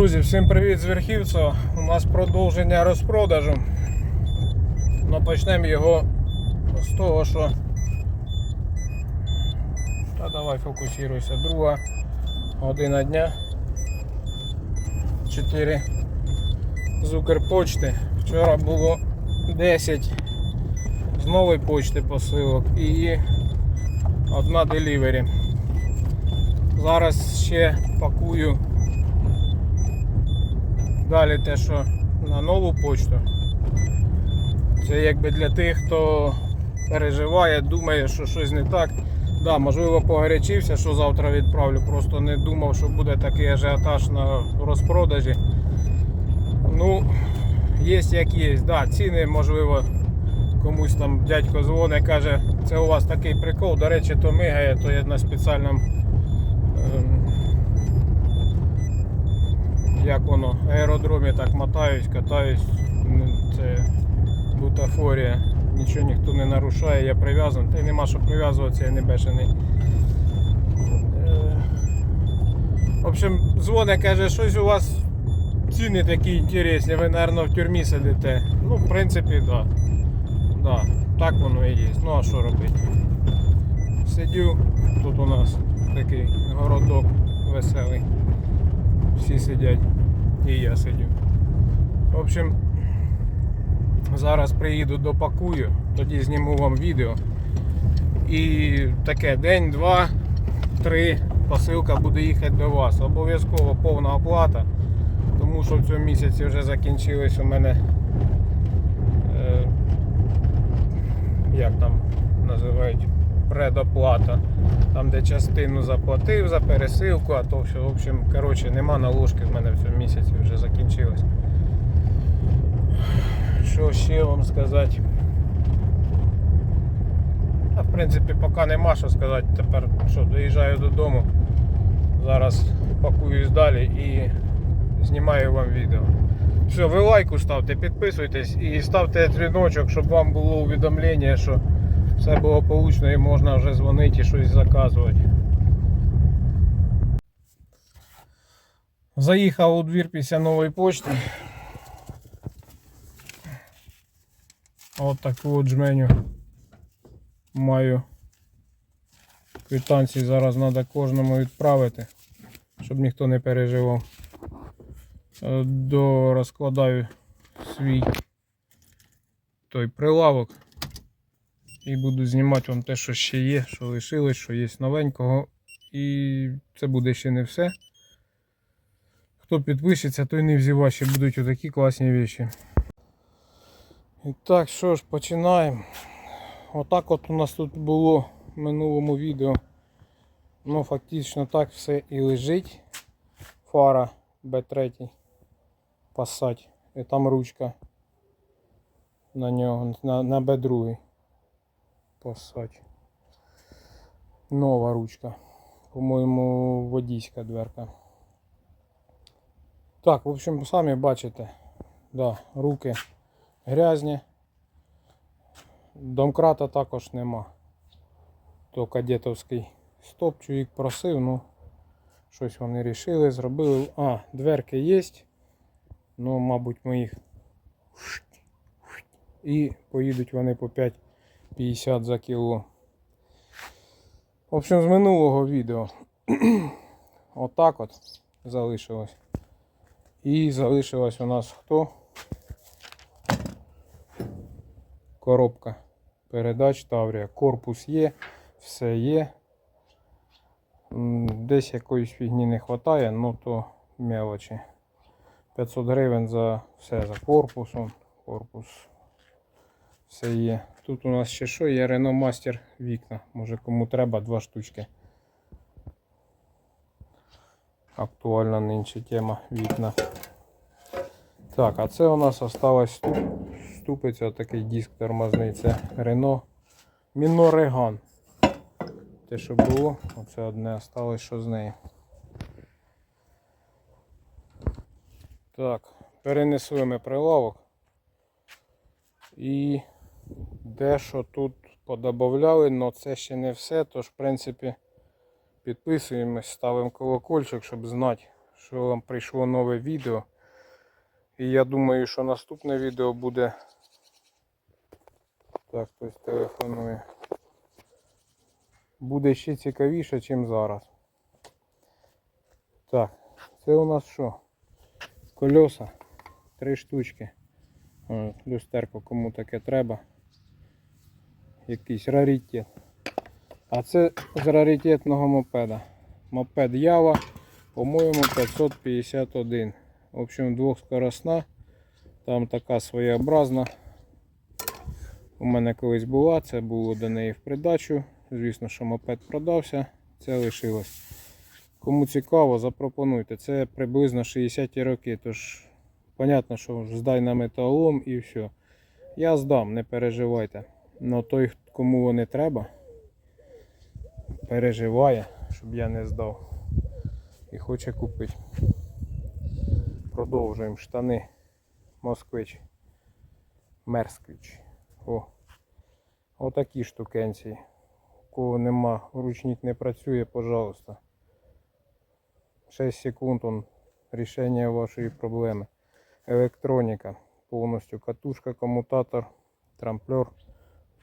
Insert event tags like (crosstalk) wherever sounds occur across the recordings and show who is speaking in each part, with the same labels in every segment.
Speaker 1: Друзі, всім привіт з Верхівця. У нас продовження розпродажу. Ну, почнемо його з того, що. Та давай фокусируйся. Друга година дня. 4 з Укрпочти. Вчора було 10 з нової почти посилок і одна делівері. Зараз ще пакую Далі те, що на нову почту. Це якби для тих, хто переживає, думає, що щось не так. Да, можливо, погарячився, що завтра відправлю. Просто не думав, що буде такий ажіотаж на розпродажі. Ну, є як є. Да, ціни, можливо, комусь там дядько дзвонить, каже, це у вас такий прикол. До речі, то мигає, то я на спеціальному. Як воно, аеродромі так мотаюсь, катаюсь. Ну, Це бутафорія. Нічого ніхто не нарушає, я прив'язаний. Та й нема що прив'язуватися, я не бешений. Е, В общем, дзвоне каже, щось у вас ціни такі інтересні, ви, мабуть, в тюрмі сидите. Ну, в принципі. Да. Да, так воно і є. Ну а що робити? Сидю, тут у нас такий городок веселий всі сидять і я сидю. В общем, зараз приїду допакую, тоді зніму вам відео. І таке день, два, три посилка буде їхати до вас. Обов'язково повна оплата, тому що в цьому місяці вже закінчились у мене е, як там називають предоплата. Там, де частину заплатив за пересилку, а то все, в общем, коротше, нема наложки в мене в цьому місяці вже закінчилось. Що ще вам сказати? А в принципі поки нема що сказати. Тепер що, доїжджаю додому. Зараз пакуюсь далі і знімаю вам відео. Все, ви лайку ставте, підписуйтесь і ставте дзвіночок, щоб вам було увідомлення, що все благополучно і можна вже дзвонити і щось заказувати. Заїхав у двір після нової почти. От таку от жменю маю. Квитанції зараз треба кожному відправити, щоб ніхто не переживав. Е, До розкладаю свій той прилавок. І буду знімати вам те, що ще є, що лишилось, що є новенького. І це буде ще не все. Хто підпишеться, той не взіва, ще будуть отакі класні речі. І так, що ж, починаємо. Отак от у нас тут було в минулому відео. Ну, фактично так все і лежить. Фара B3 Passat. І там ручка на нього, на, на B2. Passat. Нова ручка. По-моєму, водійська дверка. Так, в общем, самі бачите, да, руки грязні. Домкрата також нема. То кадетовський стоп, чоловік просив, ну щось вони рішили, зробили. А, дверки є. Ну, мабуть, ми їх і поїдуть вони по 5,50 за кіло. В общем, з минулого відео (clears throat) отак от залишилось. І залишилась у нас хто? Коробка передач Таврія. Корпус є, все є. Десь якоїсь фігні не вистачає, ну то мелочі. 500 гривень за все, за корпусом. Корпус. Все є. Тут у нас ще що є Renault Master вікна. Може кому треба два штучки. Актуальна нинче тема вікна. Так, а це у нас осталось ступ- ступиця, такий диск тормозний. Це Renault Мінореган. Те, що було, оце одне осталось, що з неї. Так, перенесли ми прилавок. І дещо тут подобавляли, але це ще не все. Тож, в принципі, підписуємось, ставимо колокольчик, щоб знати, що вам прийшло нове відео. І я думаю, що наступне відео буде. Так, хтось телефонує. Буде ще цікавіше, ніж зараз. Так, це у нас що? Кольоса. Три штучки. Люстерко, кому таке треба. Якийсь раритет. А це з раритетного мопеда. Мопед Ява, по-моєму, 551. В общем, двохскоросна. Там така своєобразна. У мене колись була, це було до неї в придачу. Звісно, що мопед продався, це лишилось. Кому цікаво, запропонуйте. Це приблизно 60-ті роки. Тож, понятно, що здай на металолом і все. Я здам, не переживайте. Но той, кому вони треба, переживає, щоб я не здав. І хоче купити. Продовжуємо штани. Москвич. Мерсквич. О. Отакі штукенці. У кого нема, ручник не працює, пожалуйста. 6 секунд он рішення вашої проблеми. Електроніка. Повністю катушка, комутатор, трамплер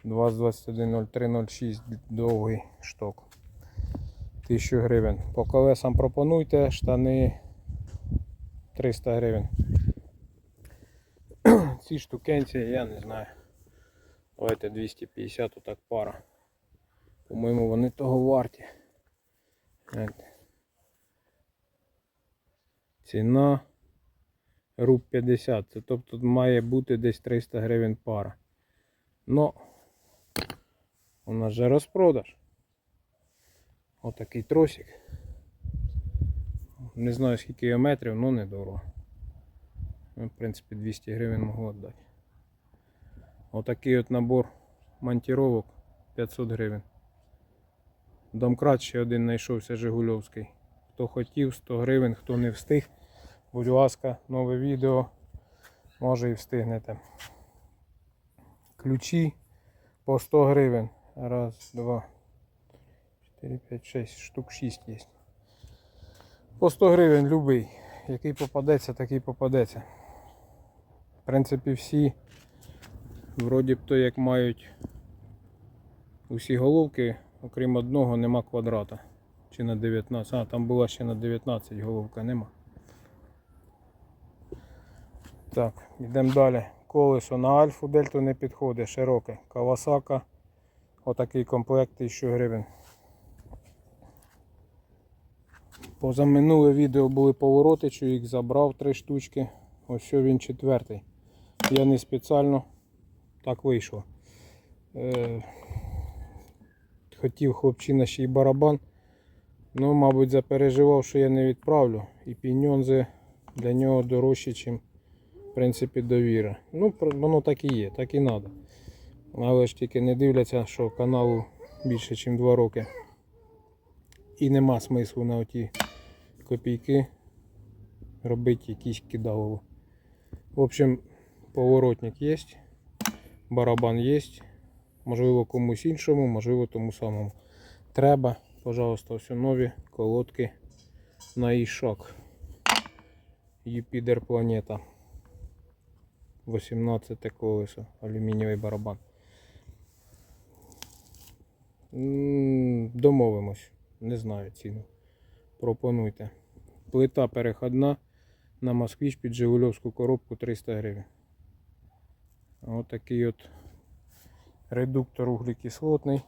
Speaker 1: 20210306 довгий шток. 1000 гривень. По колесам пропонуйте, штани 300 гривень. (clears throat) Ці штукенці, я не знаю. Давайте 250 отак пара. По-моєму, вони того варті. Ціна руб 50. Це тобто має бути десь 300 гривень пара. Но у нас же розпродаж. Отакий тросик. Не знаю скільки його метрів, але недорого. Ну, В принципі 200 гривень могло віддати. Отакий от набор монтіровок 500 гривень. Домкрат ще один знайшовся Жигульовський. Хто хотів, 100 гривень, хто не встиг. Будь ласка, нове відео. Може і встигнете. Ключі по 100 гривень. Раз, два, 4, 5, 6, штук 6 є. По 100 гривень любий. Який попадеться, такий попадеться. В принципі, всі вроді б то як мають усі головки, окрім одного, нема квадрата. Чи на 19. А, там була ще на 19 головка, нема. Так, йдемо далі. Колесо на Альфу Дельту не підходить, широке. Кавасака. Отакий комплект 1000 гривень. Позаминуле відео були повороти, що їх забрав три штучки. Ось він четвертий. Я не спеціально так вийшло. Е, хотів хлопчина ще й барабан. Ну, мабуть, запереживав, що я не відправлю. І піньонзи для нього дорожчі, ніж в принципі довіра. Ну, воно так і є, так і треба. Але ж тільки не дивляться, що каналу більше, ніж 2 роки. І нема смислу на оті копійки робити якісь кидалово. В общем, поворотник є, барабан є. Можливо, комусь іншому, можливо, тому самому. Треба, пожалуйста, все нові колодки на ішок. Юпітер планета. 18 колесо, алюмінієвий барабан. Домовимось. Не знаю ціну. Пропонуйте. Плита переходна на москвич під Жигульовську коробку 300 гривень. Ось такий от редуктор углекислотний.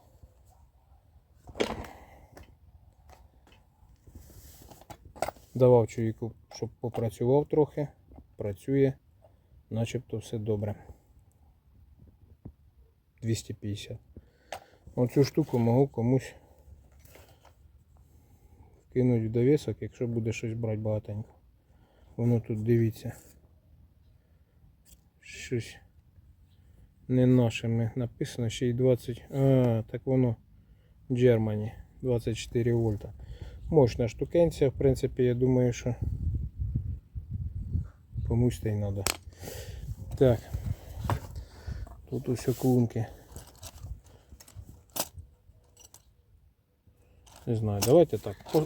Speaker 1: Давав чоловіку, щоб попрацював трохи. Працює, начебто все добре. 250. Оцю штуку можу комусь кинуть в довісок, якщо буде щось брати багатенько. Воно тут дивіться. Щось не нашими написано ще й 20. А, так воно Germany 24 вольта. Мощна штукенція, в принципі, я думаю, що комусь та й треба. Так. Тут усе клунки. Не знаю, давайте так. по-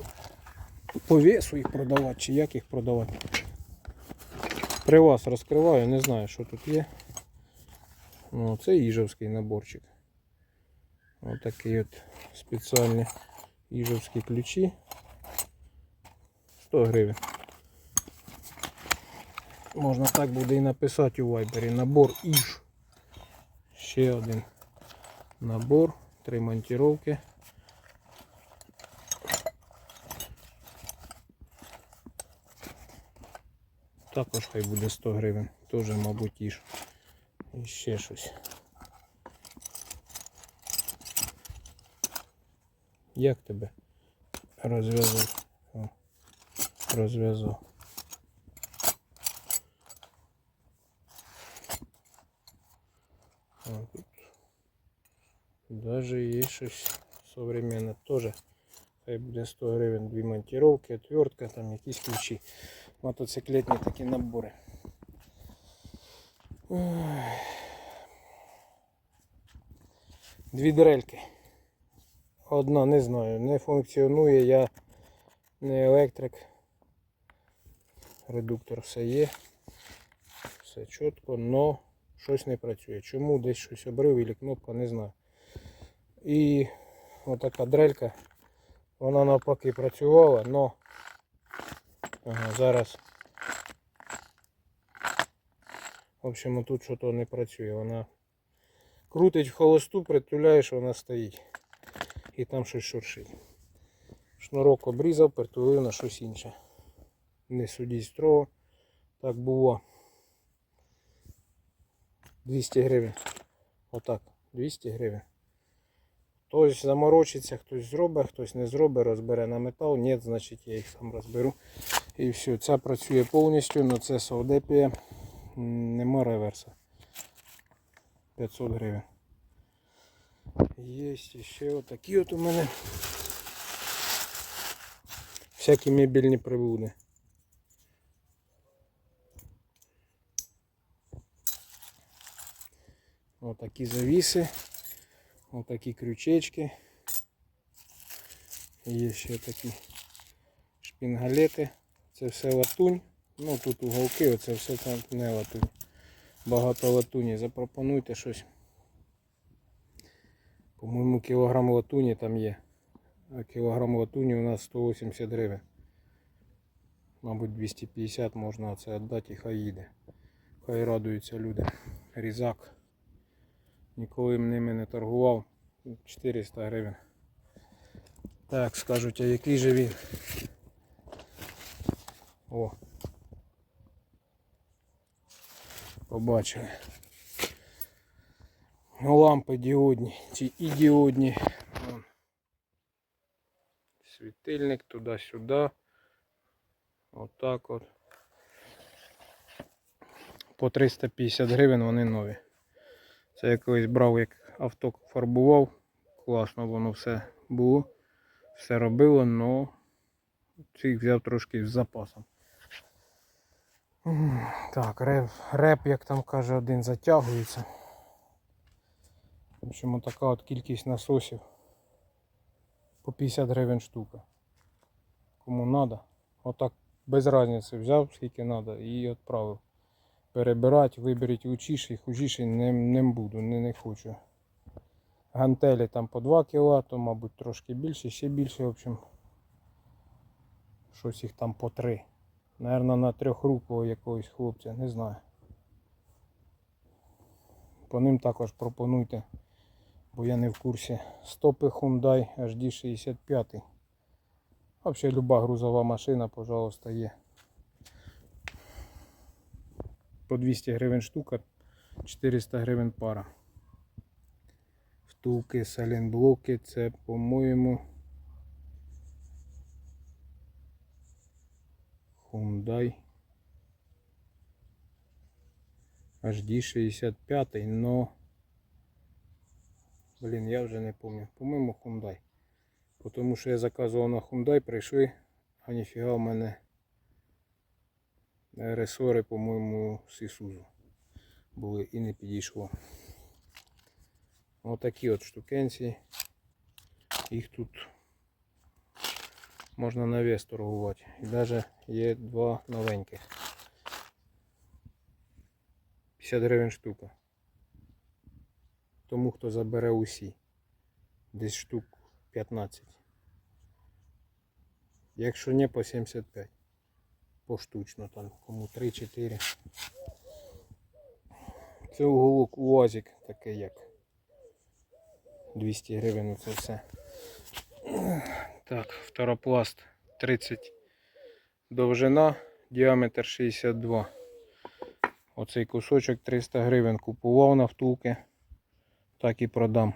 Speaker 1: по весу їх продавати, чи як їх продавати. При вас розкриваю, не знаю, що тут є. Ну, це їжовський наборчик. Ось такі от спеціальні їжовські ключі. 100 гривень. Можна так буде і написати у вайбері. Набор іж. Ще один набор. Три монтировки. Також хай буде 100 гривень. Теж, мабуть. І ще щось. Як тебе розв'язав? Розв'язав. Даже є щось современне. Тоже хай буде 100 гривень, дві монтировки, отвертка, там якісь ключі. Мотоциклетні такі набори. Дві дрельки. Одна не знаю, не функціонує, я не електрик. Редуктор все є. Все чітко, но щось не працює. Чому десь щось обрив і кнопка, не знаю. І отака дрелька, вона навпаки працювала, но ага, зараз. В общем, тут щось не працює. Вона крутить в холосту, притуляєш, вона стоїть. І там щось шуршить. Шнурок обрізав, притулив на щось інше. Не судіть строго. Так було. 200 гривень. Отак. 200 гривень. Хтось заморочиться, хтось зробить, хтось не зробить, розбере на метал. Ні, значить я їх сам розберу. І все. Ця працює повністю, але це Саудепія. Нема реверса. 500 гривень. Є ще отакі от у мене. Всякі мебельні прибуди. Отакі завіси. Отакі крючечки. Є ще такі шпінгалети. Це все латунь. Ну тут уголки, оце все не латунь. Багато латуні. Запропонуйте щось. По-моєму, кілограм латуні там є. А кілограм латуні у нас 180 гривень. Мабуть 250 можна це віддати і хай їде. Хай радуються люди. Різак. Ніколи ними не торгував. 400 гривень. Так, скажуть, а який же він? О. Побачили. Лампи діодні, чи і діодні. Світильник туди-сюди. Отак от. По 350 гривень вони нові. Це я колись брав, як авто фарбував. Класно воно все було. Все робило, але цих взяв трошки з запасом. Так, реп, реп, як там каже, один затягується. В общем, така от кількість насосів. По 50 гривень штука. Кому треба. Отак без різниці взяв, скільки треба, і відправив. Перебирати, виберіть лучіший, хужіший не, не буду, не, не хочу. Гантелі там по 2 кг, то мабуть трошки більше, ще більше, в общем. Щось їх там по 3. Наверно, на трьохрукого якогось хлопця, не знаю. По ним також пропонуйте, бо я не в курсі. Стопи Hyundai HD 65. Взагалі люба грузова машина, пожалуйста, є. По 200 гривень штука, 400 гривень пара. Втулки, салінблоки, це, по-моєму, Hyundai HD 65, но блін, я вже не пам'ятаю. По-моєму, Hyundai. Тому що я заказував на Hyundai, прийшли, а ніфіга в мене ресори, по-моєму, з Ісузу були і не підійшло. Отакі от штукенці. Їх тут Можна на вес торгувати. І навіть є два новеньких. 50 гривень штука. Тому хто забере усі. Десь штук 15. Якщо не по 75. Поштучно там, кому 3-4. Це уголок УАЗик такий як 200 гривень це все. Так, фторопласт 30 довжина, діаметр 62. Оцей кусочок 300 гривень купував на втулки, так і продам.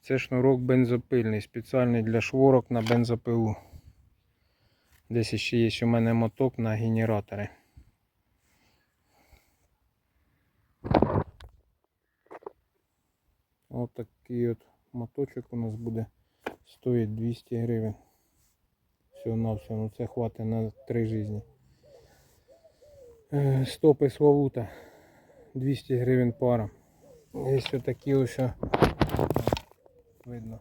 Speaker 1: Це шнурок бензопильний, спеціальний для шворок на бензопилу. Десь ще є у мене моток на генератори. Ось такий от моточок у нас буде стоїть 200 гривень. Все на все, ну це хватить на три житті. Е, Стопи Славута 200 гривень пара. Є такі ось. Видно.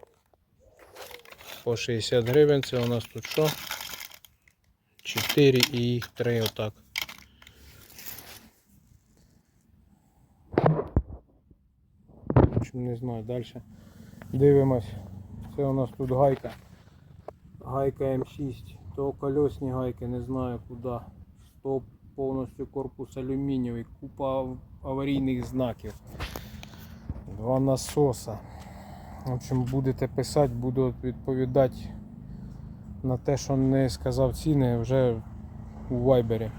Speaker 1: По 60 гривень. Це у нас тут що? 4 і їх 3 отак. Не знаю, далі. Дивимось. Це у нас тут гайка. Гайка М6. То колесні гайки, не знаю куди. То повністю корпус алюмінієвий, купа аварійних знаків. Два насоса. В общем, будете писати, буду відповідати на те, що не сказав ціни вже у вайбері.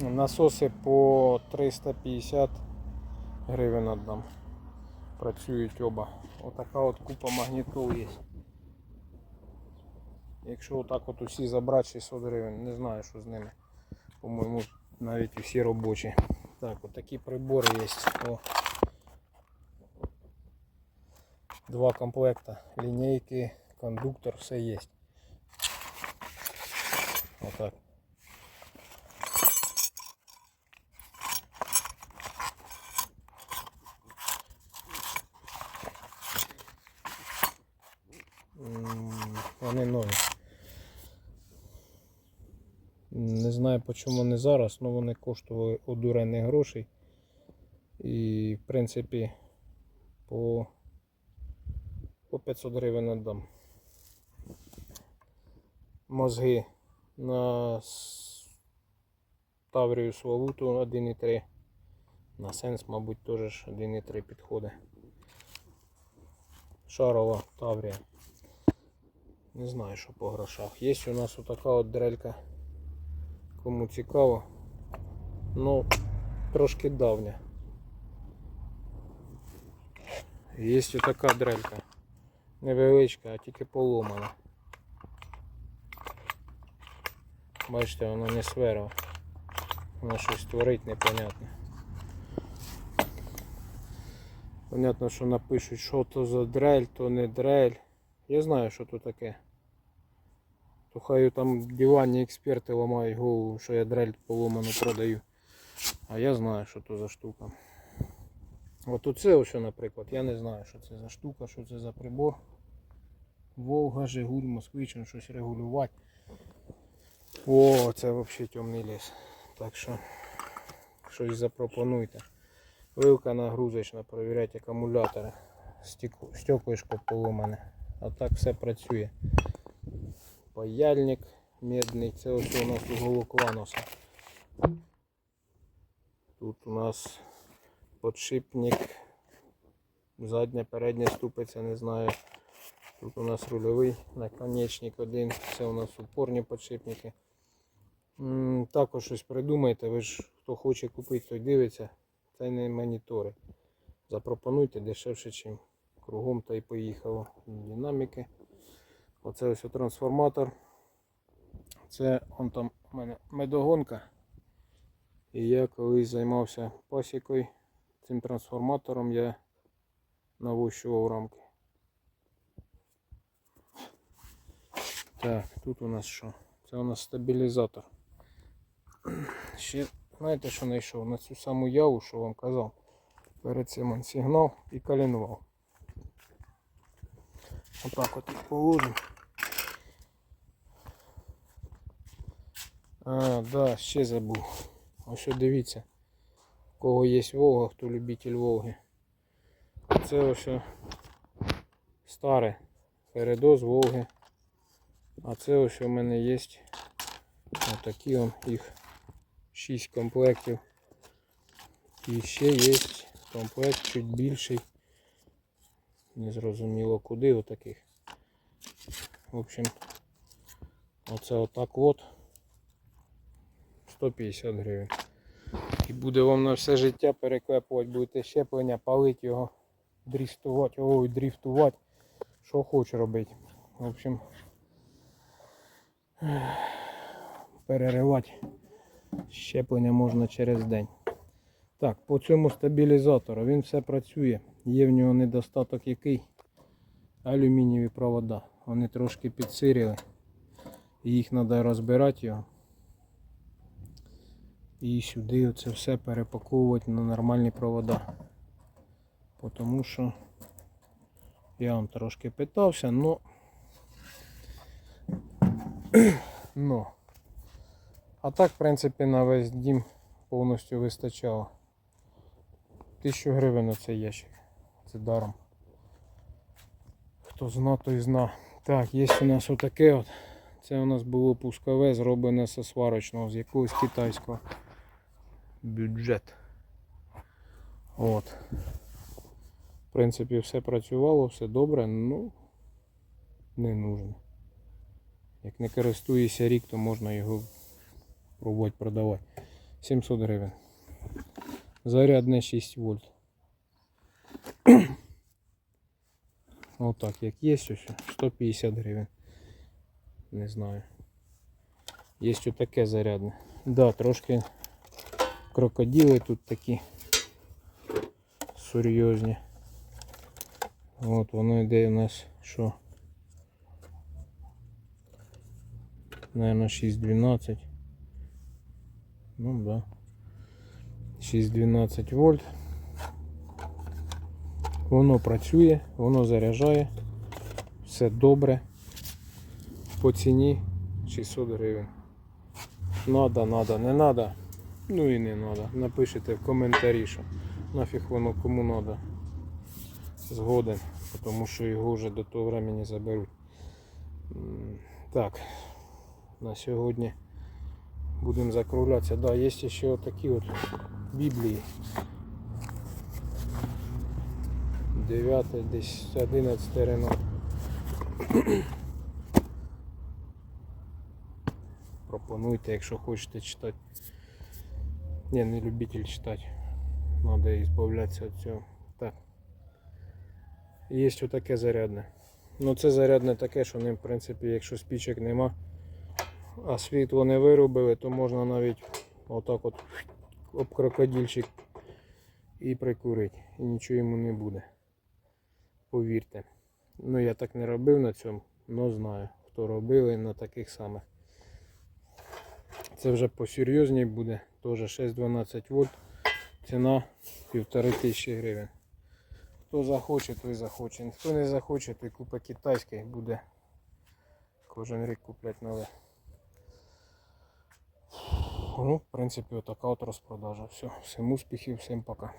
Speaker 1: Насоси по 350 гривень отдам. Працюють оба. Отака от купа магнітол є. Якщо отак от усі забрати 600 гривень, не знаю, що з ними. По-моєму, навіть усі робочі. Так, от такі прибори є. О. Два комплекта. Лінійки, кондуктор, все є. Отак. Вони нові. Не знаю по чому не зараз, але вони коштували одурених грошей. І в принципі по, по 500 гривень віддам. Мозги на Таврію Свалуту 1,3. На сенс, мабуть, теж 1,3 підходить. Шарова Таврія. Не знаю, що по грошах. Є у нас отака от дрелька. Кому цікаво. Ну, трошки давня. Є отака дрелька. Невеличка, а тільки поломана. Бачите, вона не сверла. Вона щось творить непонятне. Понятно, що напишуть, що то за дрель, то не дрель. Я знаю, що то таке. То хай там диванні експерти ламають голову, що я дрель поломану продаю. А я знаю, що то за штука. От оце ось, наприклад, я не знаю, що це за штука, що це за прибор. Волга, Жигуль, Москвич, ну, щось регулювати. О, це взагалі темний ліс. Так що щось запропонуйте. Вилка нагрузочна, перевіряти акумулятори. Стеклишко поломане. А так все працює. Паяльник медний. Це ось у нас уголок ланоса. Тут у нас подшипник. Задня, передня ступиця, не знаю. Тут у нас рульовий наконечник один. Це у нас упорні подшипники. Також щось придумайте. Ви ж хто хоче купити, той дивиться. Це не монітори. Запропонуйте дешевше, ніж кругом та й поїхало. Динаміки. Оце ось трансформатор. Це он там у мене медогонка. І я колись займався пасікою. Цим трансформатором я навощував рамки. Так, тут у нас що? Це у нас стабілізатор ще, знаєте, що знайшов? На цю саму яву, що вам казав. Перед цим он сигнал і калінував. Отак от їх положимо. А, да, ще забув. Ось дивіться, у кого є Волга, хто любитель Волги. Це ось е, старе передоз Волги. А це ось у мене є. Отакі он їх 6 комплектів. І ще є комплект чуть більший. Незрозуміло куди отаких. В общем, оце отак от 150 гривень. І буде вам на все життя переклепувати, будете щеплення, палити його, дріфтувати, ой, дріфтувати, що хоч робити. В общем, переривати щеплення можна через день. Так, по цьому стабілізатору він все працює. Є в нього недостаток який? Алюмінієві провода. Вони трошки підсиріли. Їх треба розбирати його. І сюди оце все перепаковувати на нормальні провода. Тому що я вам трошки питався, но (clears throat) но. А так, в принципі, на весь дім повністю вистачало. Тисячу гривень на цей ящик. Це даром. Хто зна, той зна. Так, є у нас отаке от. Це у нас було пускове, зроблене зі сварочного, з якогось китайського бюджет. От. В принципі, все працювало, все добре, ну не нужно. Як не користуєшся рік, то можна його пробувати продавати. 700 гривень. Зарядне 6 вольт. (coughs) Отак, як є ось 150 гривень. Не знаю. Є таке зарядне. Да, трошки крокодили тут такі серйозні. От воно йде у нас що? Наверно 612. Ну да. 612 вольт. Воно працює, воно заряджає. Все добре. По ціні 600 гривень. Надо, надо, не надо. Ну і не надо. Напишите в коментарі, що нафіг воно кому надо. Згоден, тому що його вже до того времени заберуть. Так, на сьогодні будемо закруглятися. Да, є ще такі от біблії. 9, десь 11 рено. (coughs) Пропонуйте, якщо хочете читати. Я не любитель читати. Надо избавляться від цього. Так. Є отаке зарядне. Ну це зарядне таке, що ним, в принципі, якщо спічок нема, а світло не виробили, то можна навіть отак от об крокодильчик і прикурити. І нічого йому не буде. Повірте. Ну я так не робив на цьому, але знаю, хто робили на таких самих. Це вже посерйозній буде. Теж 6-12 вольт. Ціна 1500 гривень. Хто захоче, той захоче. Хто не захоче, той купить китайське і буде кожен рік купляти нове. Ну, в принципі, отака от розпродажа. Все, всім успіхів, всім пока.